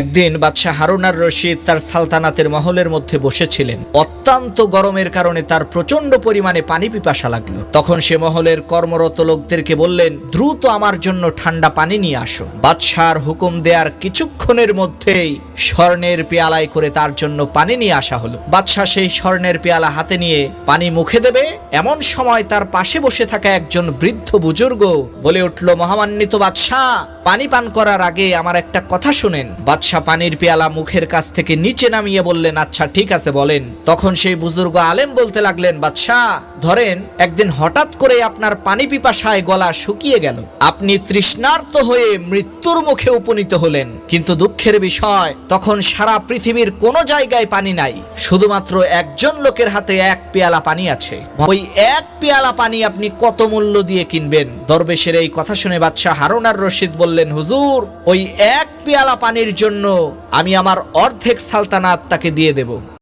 একদিন বাদশাহ হারুনার রশিদ তার সালতানাতের মহলের মধ্যে বসেছিলেন। অত্যন্ত গরমের কারণে তার প্রচণ্ড পরিমাণে পানি পিপাসা লাগল। তখন সে মহলের কর্মরত লোকদেরকে বললেন, দ্রুত আমার জন্য ঠান্ডা পানি নিয়ে আসো। বাদশাহ হুকুম দেয়ার কিছুক্ষণের মধ্যেই স্বর্ণের পেয়ালায় করে তার জন্য পানি নিয়ে আসা হলো। বাদশাহ সেই স্বর্ণের পেয়ালা হাতে নিয়ে পানি মুখে দেবে, এমন সময় তার পাশে বসে থাকা একজন বৃদ্ধ বুজুর্গ বলে উঠল, মহামান্বিত বাদশাহ, পানি পান করার আগে আমার একটা কথা শুনেন। বাদশাহ পানির পেয়ালা মুখের কাছ থেকে নিচে নামিয়ে বললেন আচ্ছা ঠিক আছে, বলেন। তখন সেই বুজুর্গ আলেম বলতে লাগলেন, বাদশাহ ধরেন, একদিন হঠাৎ করে আপনার পানি পিপাসায় গলা শুকিয়ে গেল। আপনি তৃষ্ণার্ত হয়ে মৃত্যুর মুখে উপনীত হলেন। কিন্তু দুঃখের বিষয়, তখন সারা পৃথিবীর কোনো জায়গায় পানি নাই। শুধুমাত্র একজন লোকের হাতে এক পেয়ালা পানি আছে। ওই এক পেয়ালা পানি আপনি কত মূল্য দিয়ে কিনবেন? দরবেশের এই কথা শুনে বাদশাহ হারুন আর রশিদ বললেন, হুজুর, ওই এক পেয়ালা পানির জন্য আমি আমার অর্ধেক সালতানাত তাকে দিয়ে দেব।